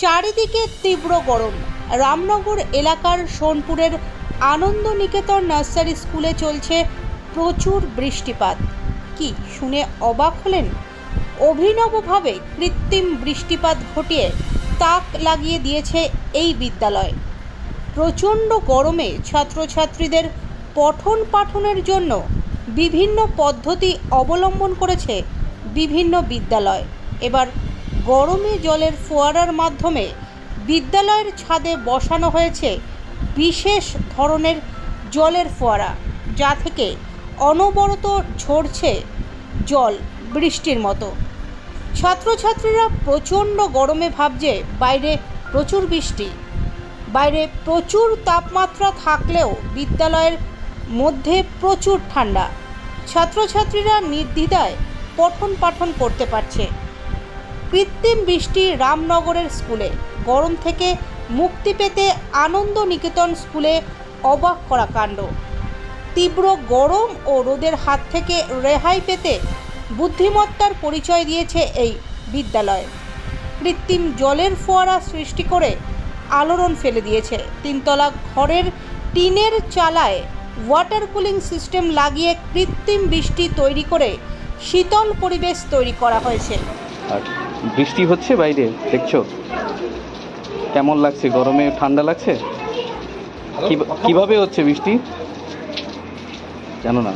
চারিদিকে তীব্র গরম। রামনগর এলাকার সোনপুরের আনন্দ নিকেতন নার্সারি স্কুলে চলছে প্রচুর বৃষ্টিপাত। কি শুনে অবাক হলেন? অভিনবভাবে কৃত্রিম বৃষ্টিপাত ঘটিয়ে তাক লাগিয়ে দিয়েছে এই বিদ্যালয়। প্রচণ্ড গরমে ছাত্রছাত্রীদের পঠন পাঠনের জন্য বিভিন্ন পদ্ধতি অবলম্বন করেছে বিভিন্ন বিদ্যালয়। এবার গরমে জলের ফোয়ারার মাধ্যমে বিদ্যালয়ের ছাদে বসানো হয়েছে বিশেষ ধরনের জলের ফোয়ারা, যা থেকে অনবরত ঝরছে জল বৃষ্টির মতো। ছাত্রছাত্রীরা প্রচণ্ড গরমে ভাবছে, বাইরে প্রচুর বৃষ্টি। বাইরে প্রচুর তাপমাত্রা থাকলেও বিদ্যালয়ের মধ্যে প্রচুর ঠান্ডা। ছাত্রছাত্রীরা নির্দ্বিধায় পঠন পাঠন করতে পারছে। কৃত্রিম বৃষ্টি রামনগরের স্কুলে। গরম থেকে মুক্তি পেতে আনন্দ নিকেতন স্কুলে অবাক করা কাণ্ড। তীব্র গরম ও রোদের হাত থেকে রেহাই পেতে বুদ্ধিমত্তার পরিচয় দিয়েছে এই বিদ্যালয়। কৃত্রিম জলের ফোয়ারা সৃষ্টি করে আলোড়ন ফেলে দিয়েছে। তিনতলা ঘরের টিনের চালায় ওয়াটার কুলিং সিস্টেম লাগিয়ে কৃত্রিম বৃষ্টি তৈরি করে শীতল পরিবেশ তৈরি করা হয়েছে। বৃষ্টি হচ্ছে বাইরে দেখছ? কেমন লাগছে? গরমে ঠান্ডা লাগছে? কি- কীভাবে হচ্ছে বৃষ্টি? জানো না।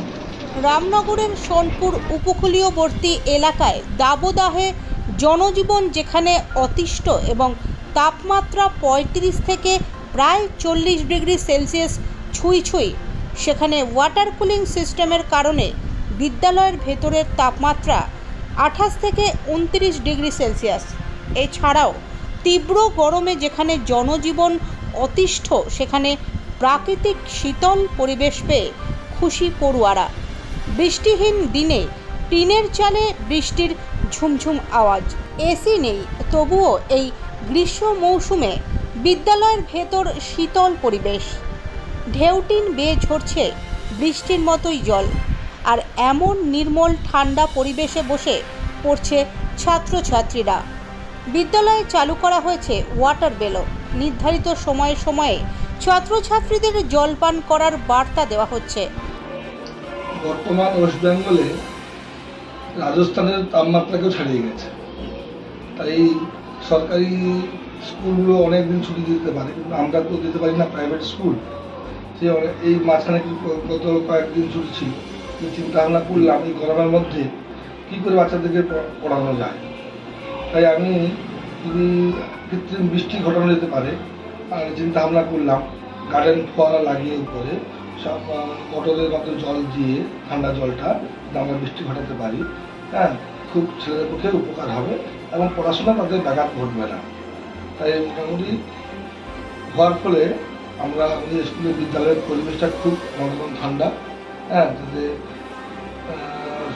রামনগরের সোনপুর উপকূলীয়বর্তী এলাকায় দাবদাহে জনজীবন যেখানে অতিষ্ঠ এবং তাপমাত্রা পঁয়ত্রিশ থেকে প্রায় চল্লিশ ডিগ্রি সেলসিয়াস ছুঁই ছুঁই সেখানে ওয়াটার কুলিং সিস্টেমের কারণে বিদ্যালয়ের ভেতরের তাপমাত্রা আঠাশ থেকে উনত্রিশ ডিগ্রি সেলসিয়াস। এছাড়াও তীব্র গরমে যেখানে জনজীবন অতিষ্ঠ, সেখানে প্রাকৃতিক শীতল পরিবেশ পেয়ে খুশি পড়ুয়ারা। বৃষ্টিহীন দিনে টিনের চালে বৃষ্টির ঝুমঝুম আওয়াজ। এসি নেই, তবুও এই গ্রীষ্ম মৌসুমে বিদ্যালয়ের ভেতর শীতল পরিবেশ। ঢেউটিন বেয়ে ঝরছে বৃষ্টির মতোই জল। আর এমন নির্মল ঠান্ডা পরিবেশে বসে পড়ছে ছাত্রছাত্রীরা। বিদ্যালয়ে চালু করা হয়েছে ওয়াটার বেলো। নির্ধারিত সময়ে সময়ে ছাত্রছাত্রীদের জলপান করার বার্তা দেওয়া হচ্ছে। বর্তমান ওয়েস্ট বেঙ্গলে রাজস্থানের তাপমাত্রাকেও ছাড়িয়ে গেছে। তাই সরকারি স্কুলগুলো অনেক দিন ছুটি দিতে পারে, কিন্তু আমরা তো দিতে পারি না, প্রাইভেট স্কুল। সে এই মাঝখানে গত কয়েকদিন ছুটি ছিল। চিন্তা ভাবনা করলাম এই গরমের মধ্যে কী করে বাচ্চাদেরকে পড়ানো যায়? তাই আমি যদি কৃত্রিম বৃষ্টি ঘটানো যেতে পারে আর চিন্তা ভাবনা করলাম গার্ডেন ফোয়ারা লাগিয়ে উপরে সব মোটরের মতো জল দিয়ে ঠান্ডা জলটা যদি আমরা বৃষ্টি ঘটাতে পারি। হ্যাঁ খুব ছেলেদের পক্ষে উপকার হবে এবং পড়াশোনা তাদের ব্যাঘাত ঘটবে না। তাই মোটামুটি হওয়ার ফলে আমরা আমাদের স্কুলের বিদ্যালয়ের পরিবেশটা খুব মনোরম ঠান্ডা। হ্যাঁ যাতে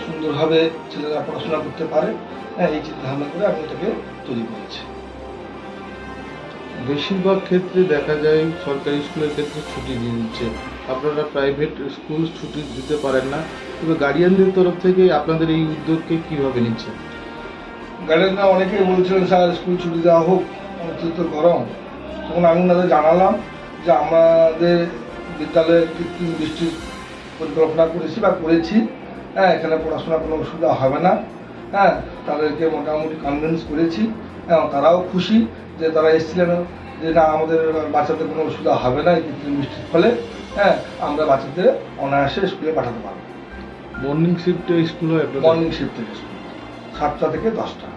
সুন্দরভাবে ছেলেরা পড়াশোনা করতে পারে। হ্যাঁ এই চিন্তা ভাবনা করে আমি এটাকে তৈরি করেছি। বেশিরভাগ ক্ষেত্রে দেখা যায় সরকারি স্কুলের ক্ষেত্রে ছুটি দিয়ে দিচ্ছে। আপনারা প্রাইভেট স্কুল ছুটি দিতে পারেন না। তবে গার্ডিয়ানদের তরফ থেকে আপনাদের এই উদ্যোগকে কীভাবে নিচ্ছে গার্ডেনরা অনেকেই বলছিলেন স্যার স্কুল ছুটি দেওয়া হোক অতিরিক্ত গরম। তখন আমি ওনাদের জানালাম যে আমাদের বিদ্যালয়ে কৃত্রিম বৃষ্টির পরিকল্পনা করেছি বা করেছি হ্যাঁ এখানে পড়াশোনার কোনো অসুবিধা হবে না হ্যাঁ তাদেরকে মোটামুটি কনভিন্স করেছি হ্যাঁ তারাও খুশি যে তারা এসেছিলেন যে না আমাদের বাচ্চাদের কোনো অসুবিধা হবে না এই কৃত্রিম বৃষ্টির ফলে হ্যাঁ আমরা বাচ্চাদের অনায়াসে স্কুলে পাঠাতে পারব। মর্নিং শিফটে স্কুল হয় মর্নিং শিফট স্কুল সাতটা থেকে দশটা।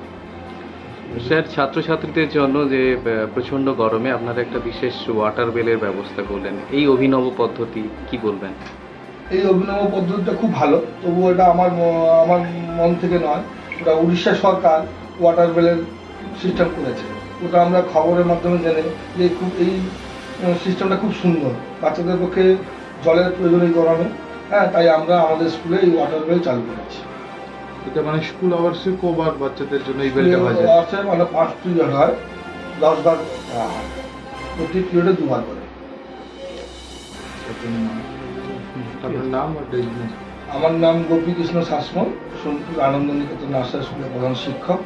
স্যার ছাত্রছাত্রীদের জন্য যে আহ, প্রচণ্ড গরমে আপনারা একটা বিশেষ ওয়াটার বেলের ব্যবস্থা করলেন এই অভিনব পদ্ধতি কি বলবেন? এই অভিনব পদ্ধতিটা খুব ভালো তবুও এটা আমার ম- আমার মন থেকে নয়। ওটা উড়িষ্যা সরকার ওয়াটার বেলের সিস্টেম করেছে। ওটা আমরা খবরের মাধ্যমে জেনে যে খুব এই সিস্টেমটা খুব সুন্দর। বাচ্চাদের পক্ষে জলের প্রয়োজন এই গরমে হ্যাঁ তাই আমরা আমাদের স্কুলে এই ওয়াটার বেল চালু করেছি। এটা মানে স্কুল আওয়ার্সে কবার বাচ্চাদের জন্য এই বেলটা মানে পাঁচ পিরিয়ড হয় দশ বার প্রতি পিরিয়ডে দুবার করে। আপনার নাম আর আমার নাম গোপীকৃষ্ণ শাসমল সোনপুর আনন্দ নিকেতন আশ্রয় স্কুলের প্রধান শিক্ষক।